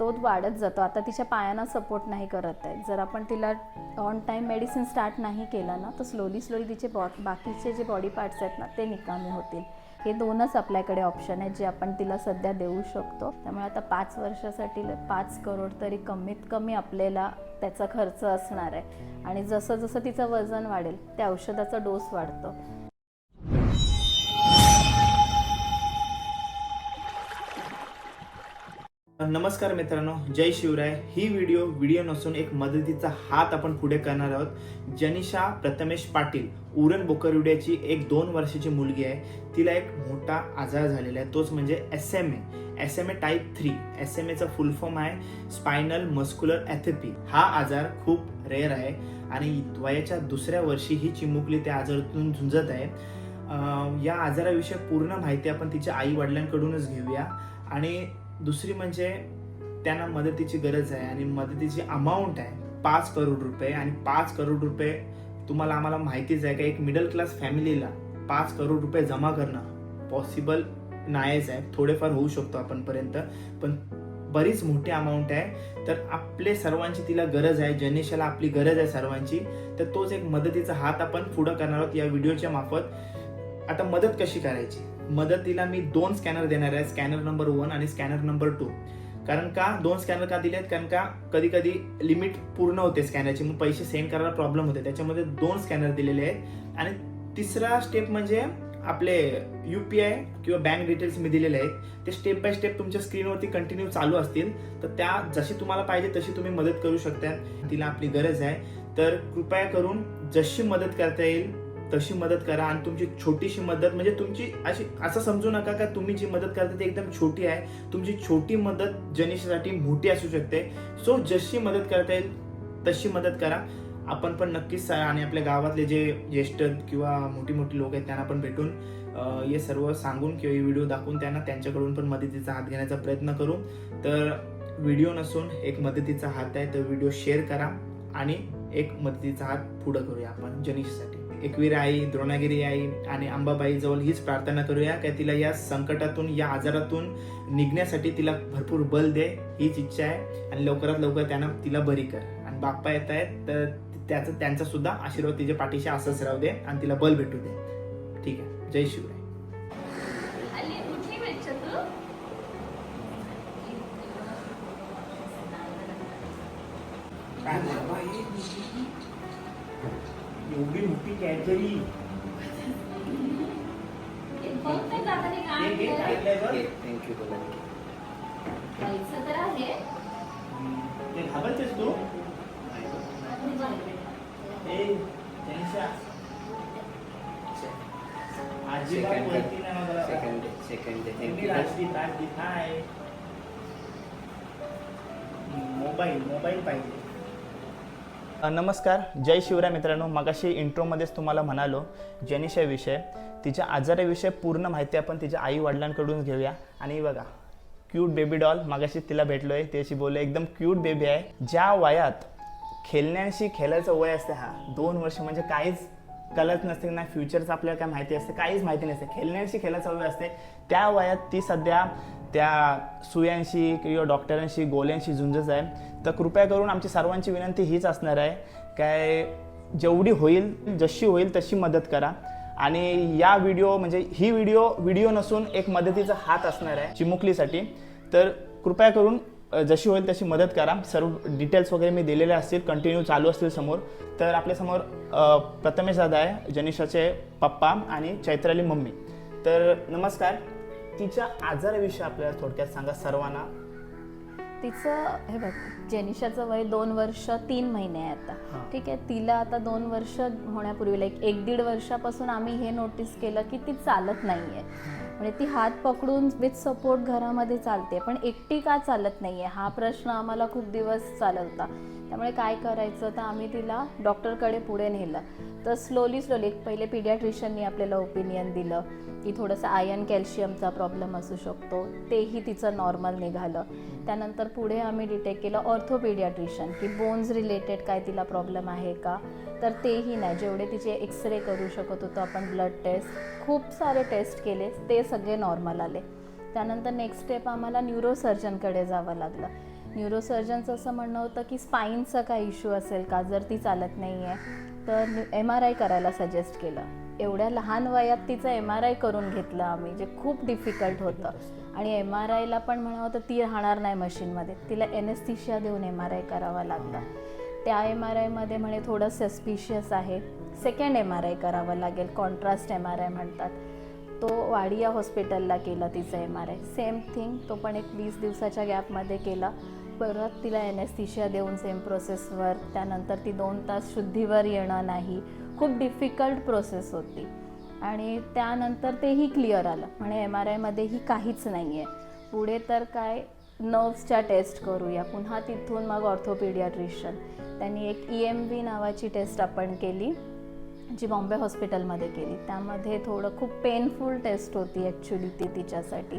तो वाढत जातो. आता तिच्या पायांना सपोर्ट नाही करत आहे जर आपण तिला ऑन टाईम मेडिसिन स्टार्ट नाही केलं ना तर स्लोली स्लोली तिचे बॉ बाकीचे जे बॉडी पार्ट्स आहेत ना ते निकामी होतील. हे दोनच आपल्याकडे ऑप्शन आहेत जे आपण तिला सध्या देऊ शकतो. त्यामुळे आता पाच वर्षासाठी पाच करोड तरी कमीत कमी आपल्याला त्याचा खर्च असणार आहे. आणि जसं जसं तिचं वजन वाढेल त्या औषधाचा डोस वाढतो. नमस्कार मित्रांनो जय शिवराय. ही व्हिडिओ व्हिडिओ नसून एक मदतीचा हात आपण पुढे करणार आहोत. जनिशा प्रथमेश पाटील उरण बोकरविड्याची एक दोन वर्षाची मुलगी आहे. तिला एक मोठा आजार झालेला आहे. तोच म्हणजे S M A S M A type three S M एचा फुल फॉर्म आहे. स्पायनल मस्क्युलर ॲथेपी हा आजार खूप रेअर आहे. आणि वयाच्या दुसऱ्या वर्षी ही चिमुकली त्या आजारातून झुंजत आहे. या आजाराविषयी पूर्ण माहिती आपण तिच्या आई वडिलांकडूनच घेऊया. आणि दुसरी म्हणजे त्यांना मदतीची गरज आहे आणि मदतीची अमाऊंट आहे. पाच करोड रुपये आणि पाच करोड रुपये तुम्हाला आम्हाला माहितीच आहे का एक मिडल क्लास फॅमिलीला पाच करोड रुपये जमा करणं पॉसिबल नाहीच आहे. थोडेफार होऊ शकतो आपणपर्यंत पण बरीच मोठी अमाऊंट आहे. तर आपले सर्वांची तिला गरज आहे जनेशाला आपली गरज आहे सर्वांची. तर तोच एक मदतीचा हात आपण पुढं करणार आहोत या व्हिडिओच्या मार्फत. आता मदत कशी करायची? मदतीला मी दोन स्कॅनर देणार आहे. स्कॅनर नंबर वन आणि स्कॅनर नंबर टू कारण का? दोन स्कॅनर का दिले आहेत कारण का कधी कधी लिमिट पूर्ण होते स्कॅनरची मग पैसे सेंड करायला प्रॉब्लेम होते. त्याच्यामध्ये दोन स्कॅनर दिलेले आहेत. आणि तिसरा स्टेप म्हणजे आपले यू पी आय किंवा बँक डिटेल्स मी दिलेले आहेत. ते स्टेप बाय स्टेप तुमच्या स्क्रीनवरती कंटिन्यू चालू असतील. तर त्या जशी तुम्हाला पाहिजे तशी तुम्ही मदत करू शकता. तिला आपली गरज आहे. तर कृपया करून जशी मदत करता येईल तशी मदत करा आणि तुमची छोटीशी मदत म्हणजे तुमची अशी असं समजू नका का तुम्ही जी मदत करता ती एकदम छोटी आहे. तुमची छोटी मदत जनिशासाठी मोठी असू शकते. सो जशी मदत करता येईल तशी मदत करा. आपण पण नक्कीच सा- आणि आपल्या गावातले जे ज्येष्ठ किंवा मोठी मोठी लोक आहेत त्यांना पण भेटून हे सर्व सांगून किंवा हे व्हिडिओ दाखवून त्यांना त्यांच्याकडून पण मदतीचा हात घेण्याचा प्रयत्न करू. तर व्हिडिओ नसून एक मदतीचा हात आहे तर व्हिडिओ शेअर करा आणि एक मदतीचा हात पुढं करूया आपण जनिशसाठी एकवीर आई द्रोणागिरी आई आणि अंबाबाई जवळ हीच प्रार्थना करूया. की तिला या संकटातून या आजारातून निघण्यासाठी तिला भरपूर बल दे हीच इच्छा आहे. आणि लवकरात लवकर त्यांना तिला बरी कर. आणि बाप्पा येत आहेत तर त्याचा त्यांचा सुद्धा आशीर्वाद तिच्या पाठीशी असंच राहू दे आणि तिला बल भेटू दे. ठीक आहे. जय शिवराय. एवढी मोठी कॅडबरी थँक्यू बोला तर आहे. ते घाबरतेस तू? ए. बोलती नाही मला. Second thank you hi. Mobile mobile पाहिजे. नमस्कार. जय शिवराय मित्रांनो. मगाशी इंट्रोमध्येच तुम्हाला म्हणालो जनिशाविषय तिच्या आजाराविषयी पूर्ण माहिती आपण तिच्या आई वडिलांकडून घेऊया. आणि बघा क्यूट बेबी डॉल मगाशी तिला भेटलो आहे त्याशी बोललो एकदम क्यूट बेबी आहे. ज्या वयात खेळण्याशी खेळायचं वय असते हा दोन वर्ष म्हणजे काहीच कलच नसते ना फ्युचरचं आपल्याला काय माहिती असते काहीच माहिती नसते. खेळण्याशी खेळायचं वय असते त्या वयात ती सध्या त्या सुयांशी किंवा डॉक्टरांशी गोल्यांशी झुंजच आहे. तर कृपया करून आमची सर्वांची विनंती हीच असणार आहे. काय जेवढी होईल जशी होईल तशी मदत करा. आणि या व्हिडिओ म्हणजे ही व्हिडिओ व्हिडिओ नसून एक मदतीचा हात असणार आहे चिमुकलीसाठी. तर कृपया करून जशी होईल तशी मदत करा. सर्व डिटेल्स वगैरे मी दिलेले असतील कंटिन्यू चालू असतील समोर. तर आपल्यासमोर प्रथमेश दादा आहे जनिशाचे पप्पा आणि चैत्राली मम्मी. तर नमस्कार. तिच्या आजाराविषयी आपल्याला थोडक्यात सांगा सर्वांना. तिचं हे बघ जेनिशाचं वय दोन वर्ष तीन महिने आहे आता. ठीक आहे तिला आता दोन वर्ष होण्यापूर्वी लाईक एक दीड वर्षापासून आम्ही हे नोटीस केलं की ती चालत नाही आहे म्हणजे ती हात पकडून विथ सपोर्ट घरामध्ये चालते पण एकटी का चालत नाही आहे हा प्रश्न आम्हाला खूप दिवस चालत होता त्यामुळे काय करायचं तर आम्ही तिला डॉक्टरकडे पुढे नेलं. तर स्लोली स्लोली पहिले पिडियाट्रिशियननी आपल्याला ओपिनियन दिलं की थोडंसं आयर्न कॅल्शियमचा प्रॉब्लेम असू शकतो. तेही तिचं नॉर्मल निघालं. त्यानंतर पुढे आम्ही डिटेक्ट केलं ऑर्थोपेडियाट्रिशन की बोन्स रिलेटेड काय तिला प्रॉब्लेम आहे का? तर तेही नाही. जेवढे तिचे एक्सरे करू शकत होतो आपण ब्लड टेस्ट खूप सारे टेस्ट केले. ते सगळे नॉर्मल आले. त्यानंतर नेक्स्ट स्टेप आम्हाला न्यूरोसर्जनकडे जावं लागलं. न्यूरोसर्जनचं असं म्हणणं होतं की स्पाईनचा काय इश्यू असेल का? जर ती चालत नाही आहे तर एम आर आय करायला सजेस्ट केलं. एवढ्या लहान वयात तिचं एम आर आय करून घेतलं आम्ही जे खूप डिफिकल्ट होतं. आणि एम आर आयला पण म्हणावं तर ती राहणार नाही मशीनमध्ये. तिला एनेस्थिशिया देऊन एम आर आय करावा लागला. त्या एम आर आयमध्ये म्हणे थोडं सस्पिशियस आहे. सेकंड एम आर आय करावं लागेल. कॉन्ट्रास्ट एम आर आय म्हणतात. तो वाडिया हॉस्पिटलला केला तिचा M R I same thing तो पण एक वीस दिवसाच्या गॅपमध्ये केला. परत तिला एनेस्थिशिया देऊन सेम प्रोसेसवर त्यानंतर ती दोन तास शुद्धीवर येणं नाही. खूप डिफिकल्ट प्रोसेस होती. आणि त्यानंतर तेही क्लिअर आलं. म्हणे एम आर आयमध्येही काहीच नाही आहे पुढे तर काय नर्व्सच्या टेस्ट करूया. पुन्हा तिथून मग ऑर्थोपिडियाट्रिशियन. त्यांनी एक ई एम व्ही नावाची टेस्ट आपण केली जी बॉम्बे हॉस्पिटलमध्ये केली. त्यामध्ये थोडं खूप पेनफुल टेस्ट होती ॲक्च्युली ती तिच्यासाठी.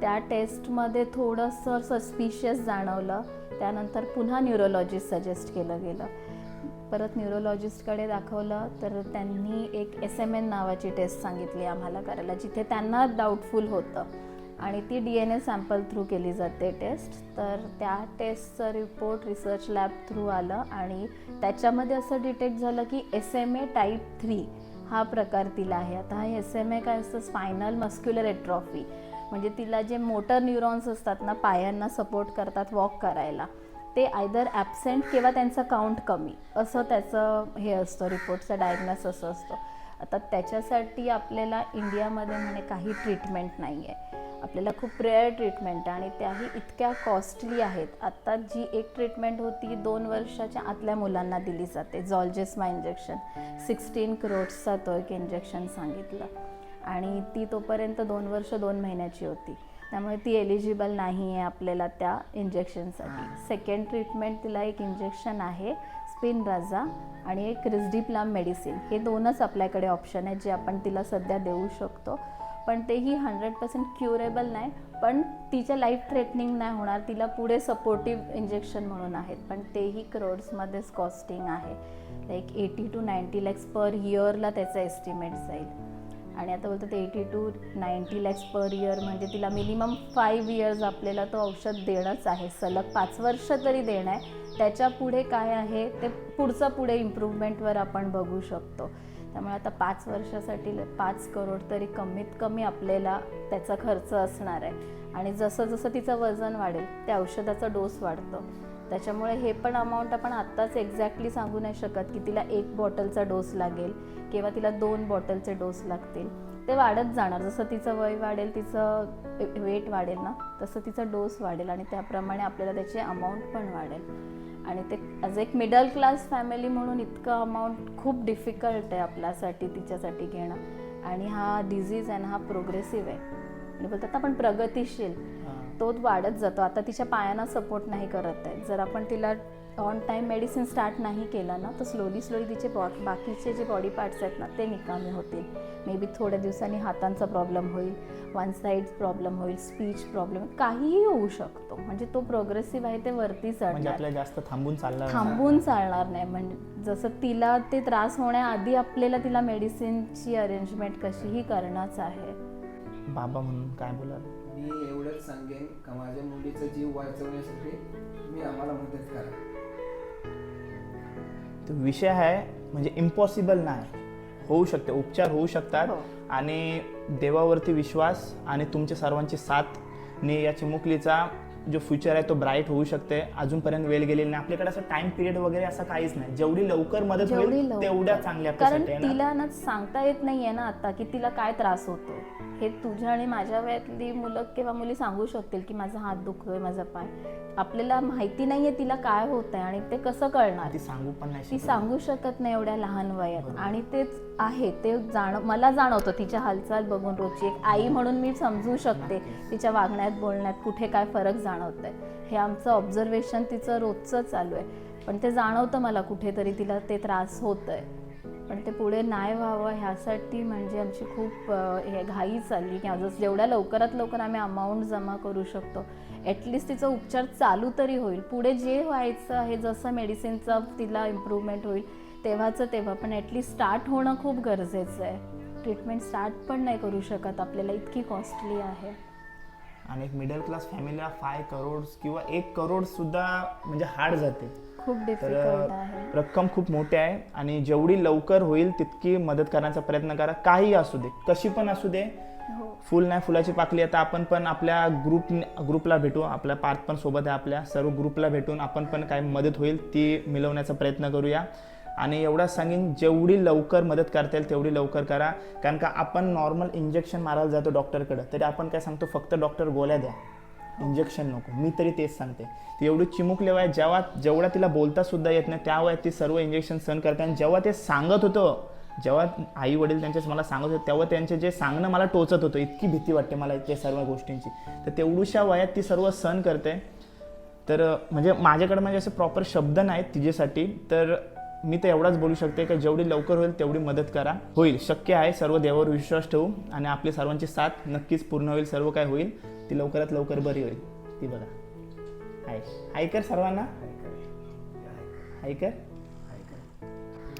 त्या टेस्टमध्ये थोडंसं सस्पिशियस जाणवलं. त्यानंतर पुन्हा न्यूरोलॉजिस्ट सजेस्ट केलं गेलं. परत न्यूरोलॉजिस्टकडे दाखवलं तर त्यांनी एक एस एम एन नावाची टेस्ट सांगितली आम्हाला करायला जिथे त्यांना डाऊटफुल होतं. आणि ती D N A sample through केली जाते टेस्ट तर त्या टेस्टचं रिपोर्ट रिसर्च लॅब थ्रू आलं आणि त्याच्यामध्ये असं डिटेक्ट झालं की S M A type three हा प्रकार तिला आहे. आता हा एस एम ए काय असतं? स्पायनल मस्क्युलर एट्रॉफी म्हणजे तिला जे मोटर न्यूरॉन्स असतात ना पायांना सपोर्ट करतात वॉक करायला. ते आयदर ॲबसेंट किंवा त्यांचं काउंट कमी. असं त्याचं हे असतं रिपोर्टचं डायग्नोस असं असतं. आता त्याच्यासाठी आपल्याला इंडियामध्ये म्हणे काही ट्रीटमेंट नाही आहे आपल्याला खूप रेअर ट्रीटमेंट आहे आणि त्याही इतक्या कॉस्टली आहेत. आत्ता जी एक ट्रीटमेंट होती दोन वर्षाच्या आतल्या मुलांना दिली जाते. झॉल्जेस्मा इंजेक्शन सिक्स्टीन क्रोड्सचा तो एक इंजेक्शन सांगितलं. आणि ती तोपर्यंत दोन वर्ष दोन महिन्याची होती. त्यामुळे ती एलिजिबल नाही आहे आपल्याला त्या इंजेक्शनसाठी सेकंड ट्रीटमेंट तिला एक इंजेक्शन आहे स्पिन राजा आणि एक रिझडीप्लाम मेडिसिन हे दोनच आपल्याकडे ऑप्शन आहेत जे आपण तिला सध्या देऊ शकतो. पण तेही हंड्रेड पर्सेंट क्युरेबल नाही पण तिच्या लाईफ थ्रेटनिंग नाही होणार. तिला पुढे सपोर्टिव्ह इंजेक्शन म्हणून आहेत. पण तेही करोड्समध्येच कॉस्टिंग आहे. Like eighty two ninety lakhs per इयरला त्याचं एस्टिमेट जाईल. आणि आता बोलतात eighty two ninety lakhs per year म्हणजे तिला मिनिमम फाईव्ह इयर्स आपल्याला तो औषध देणंच आहे. सलग पाच वर्ष तरी देणं आहे. त्याच्या पुढे काय आहे ते पुढचं पुढे इम्प्रूव्हमेंटवर आपण बघू शकतो. त्यामुळे आता पाच वर्षासाठी पाच करोड तरी कमीत कमी आपल्याला त्याचा खर्च असणार आहे. आणि जसं जसं तिचं वजन वाढेल त्या औषधाचा डोस वाढतो. त्याच्यामुळे हे पण अमाऊंट आपण आत्ताच एक्झॅक्टली सांगू नाही शकत की तिला एक बॉटलचा डोस लागेल किंवा तिला दोन बॉटलचे डोस लागतील. ते वाढत जाणार. जसं तिचं वय वाढेल तिचं वेट वाढेल ना तसं तिचा डोस वाढेल आणि त्याप्रमाणे आपल्याला त्याची अमाऊंट पण वाढेल. आणि ते ॲज एक मिडल क्लास फॅमिली म्हणून इतकं अमाऊंट खूप डिफिकल्ट आहे आपल्यासाठी तिच्यासाठी घेणं. आणि हा डिझीज आहे ना हा प्रोग्रेसिव्ह आहे. आणि बोलतात ना आपण प्रगतिशील. तो वाढत जातो. आता तिच्या पायांना सपोर्ट नाही करत आहे जर आपण तिला ऑन टाईम मेडिसिन स्टार्ट नाही केलं ना तर स्लोली स्लोली तिचे बॉ बाकीचे जे बॉडी पार्ट्स आहेत ना ते निकामी होतील. मे बी थोड्या दिवसांनी हातांचा प्रॉब्लेम होईल वन साईड प्रॉब्लेम होईल स्पीच प्रॉब्लेम काहीही होऊ शकतो. म्हणजे तो प्रोग्रेसिव्ह आहे ते वरती म्हणजे चढणार. जास्त थांबून चालणार नाही. थांबून चालणार नाही. म्हणजे जसं तिला ते त्रास होण्याआधी आपल्याला तिला मेडिसिनची अरेंजमेंट कशीही करणंच आहे. बाबा म्हणून काय बोलाल? मी एवढंच सांगेन का माझ्या मुलीचा जीव वाचवण्यासाठी तुम्ही आम्हाला मदत करा तो विषय आहे म्हणजे इम्पॉसिबल नाही होऊ शकते उपचार होऊ शकतात हो. आणि देवावरती विश्वास आणि तुमच्या सर्वांची साथ ने या चिमुकलीचा जो फ्युचर आहे तो ब्राईट होऊ शकते. अजूनपर्यंत वेळ गेलेली नाही. आपल्याकडे असं टाइम पिरियड वगैरे असं काहीच नाही. जेवढी लवकर मदत होईल. तेवढ्या चांगल्या कारण. तिला ना सांगता येत नाहीये ना आता की तिला काय त्रास होतो. हे तुझ्या आणि माझ्या वयातली मुलं किंवा मुली सांगू शकतील की माझा हात दुखतोय माझा पाय. आपल्याला माहिती नाहीये तिला काय होत आहे आणि ते कसं कळणार. ती सांगू पण नाही ती शकत. सांगू शकत नाही एवढ्या लहान वयात. आणि तेच आहे ते जाण मला जाणवतं तिच्या हालचाल बघून रोजची एक आई म्हणून मी समजू शकते तिच्या वागण्यात बोलण्यात कुठे काय फरक जाणवत आहे हे आमचं ऑब्झर्वेशन तिचं रोजचं चालू आहे. पण ते जाणवतं मला कुठेतरी तिला ते त्रास होत आहे पण ते पुढे नाही व्हावं ह्यासाठी म्हणजे आमची खूप अं, हे घाई चालली की जेवढ्या लवकरात लवकर आम्ही अमाऊंट जमा करू शकतो ॲटलिस्ट तिचा उपचार चालू तरी होईल. पुढे जे व्हायचं आहे जसं मेडिसिनचं तिला इम्प्रूव्हमेंट होईल तेव्हाचं तेव्हा. पण ॲटलिस्ट स्टार्ट होणं खूप गरजेचं आहे. ट्रीटमेंट स्टार्ट पण नाही करू शकत आपल्याला. इतकी कॉस्टली आहे. आणि एक मिडल क्लास फॅमिलीला फाय करोड किंवा एक करोड सुद्धा म्हणजे हार्ड जाते. खूप डिफिकल्ट आहे. रक्कम खूप मोठी आहे. आणि जेवढी लवकर होईल तितकी मदत करण्याचा प्रयत्न करा. काही असू दे. कशी पण असू दे हो. फुल नाही फुलाची पाकली. आता आपण पण आपल्या ग्रुप ग्रुपला भेटू. आपल्या पार्थ पण सोबत आहे आपल्या. सर्व ग्रुपला भेटून आपण पण काय मदत होईल ती मिळवण्याचा प्रयत्न करूया. आणि एवढा सांगेन जेवढी लवकर मदत करता येईल तेवढी लवकर करा. कारण का आपण नॉर्मल इंजेक्शन मारायला जातो डॉक्टरकडं तरी आपण काय सांगतो फक्त डॉक्टर गोळ्या द्या. इंजेक्शन नको. मी तरी तेच सांगते. ती एवढी चिमुकले वय जेव्हा जेवढा तिला बोलता सुद्धा येत नाही त्या वयात ती सर्व इंजेक्शन सहन करते. आणि जेव्हा ते सांगत होतं जेव्हा आई वडील त्यांच्याच मला सांगत होते तेव्हा त्यांचे जे सांगणं मला टोचत होतं इतकी भीती वाटते मला त्या सर्व गोष्टींची. तर तेवढूशा वयात ती सर्व सहन करते. तर म्हणजे माझ्याकडे म्हणजे असे प्रॉपर शब्द नाहीत तिच्यासाठी तर मी तर एवढाच बोलू शकते की जेवढी लवकर होईल तेवढी मदत करा. होईल शक्य आहे सर्व देवावर विश्वास ठेवू आणि आपली सर्वांची साथ नक्कीच पूर्ण होईल सर्व काय होईल ती लवकरात लवकर बरी होईल. ती बघा. हाय हाय कर सर्वांना. हाय कर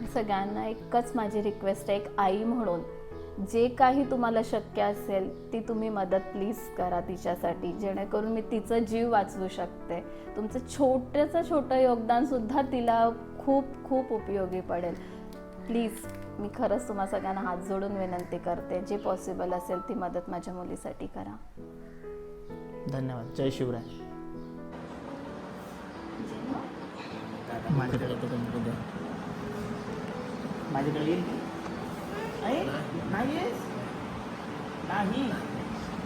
सगळ्यांना एकच माझी रिक्वेस्ट आहे एक आई म्हणून. जे काही तुम्हाला शक्य असेल ती तुम्ही मदत प्लीज करा तिच्यासाठी. जेणेकरून मी तिचं जीव वाचवू शकते. तुमचं छोटंचं छोटं योगदान सुद्धा तिला खूप खूप उपयोगी पडेल. प्लीज मी खरंच तुम्हा सगळ्यांना हात जोडून विनंती करते. जे पॉसिबल असेल ती मदत माझ्या मुलीसाठी करा. धन्यवाद. जय शिवराय. माझ्याकडे. माझ्याकडे येईल? आहे? नाही येस? नाही.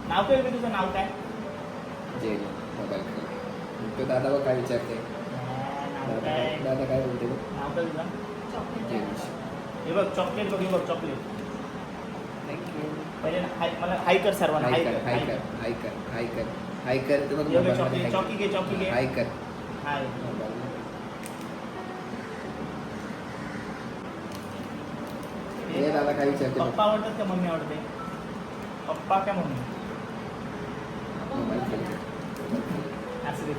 नाव काय रे तुझं? नाव काय? जे मोबाईल. तो दादा बघ काय विचारते नाव दादा काय? दादा काय बोलते नाव काय तुझं? जेनिश हे बघ चॉकलेट बघ हे बघ चॉकलेट. पहिले ना हाय मला हाय कर सर्वांना हाय कर हाय कर हाय कर हाय कर हाय कर चॉकी घे चॉकी. घे. हाय कर हाय मोबाईलमध्ये. हे दादा काय विचारते. पप्पा आवडतात का मम्मी आवडते? पप्पा का मम्मी. असं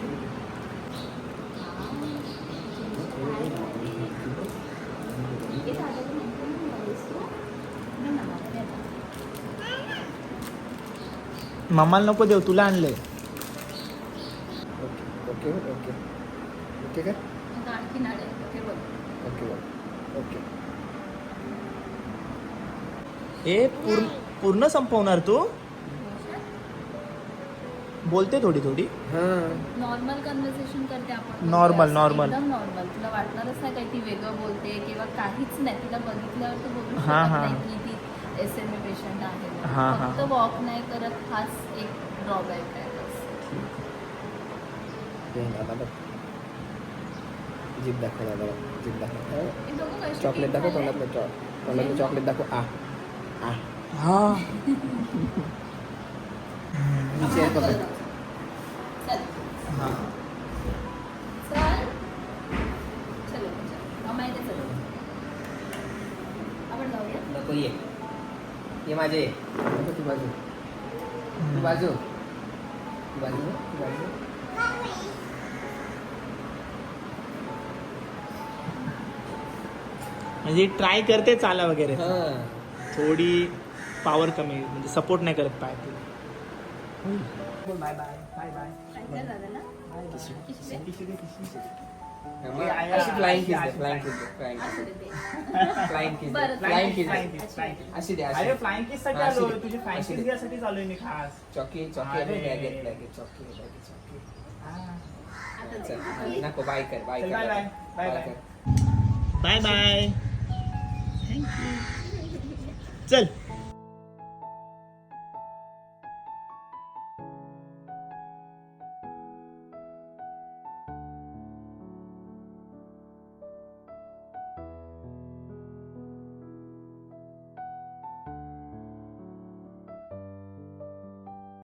मम्माला नको देऊ तुला आणलंय. Okay okay okay. ओके कर आणखी नाडे बघ ओके बघ ओके हे पूर्ण पूर्ण संपवणार तू? बोलते थोडी थोडी. हां. नॉर्मल कन्व्हर्सेशन करते आपण. normal. एकदम नॉर्मल तुला वाटणारच नाही काही ती वेगळं बोलते किंवा काहीच नाही. तिला बघितल्यावर तू बोलू हा, शकत हा. नाही की ती एस एम ए पेशंट आहे. हा, हा. फक्त वॉक नाही करत हाच एक ड्रॉबॅक आहे. हे जीभ दाखव. दादा. जीभ दाखव. हे बघू कशी चॉकलेट दाखव. तोंडातलं चॉकलेट दाखव. आ. हा नको ये ये माझे नको बाजू बाजू बाजू बाजू म्हणजे ट्राय करते चाला वगैरे. हां. थोडी पॉवर कमी म्हणजे सपोर्ट नाही करत pi by bye bye bye ते. दे. नको बाय कर बाय bye. कर. बाय बाय चल